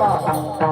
บอก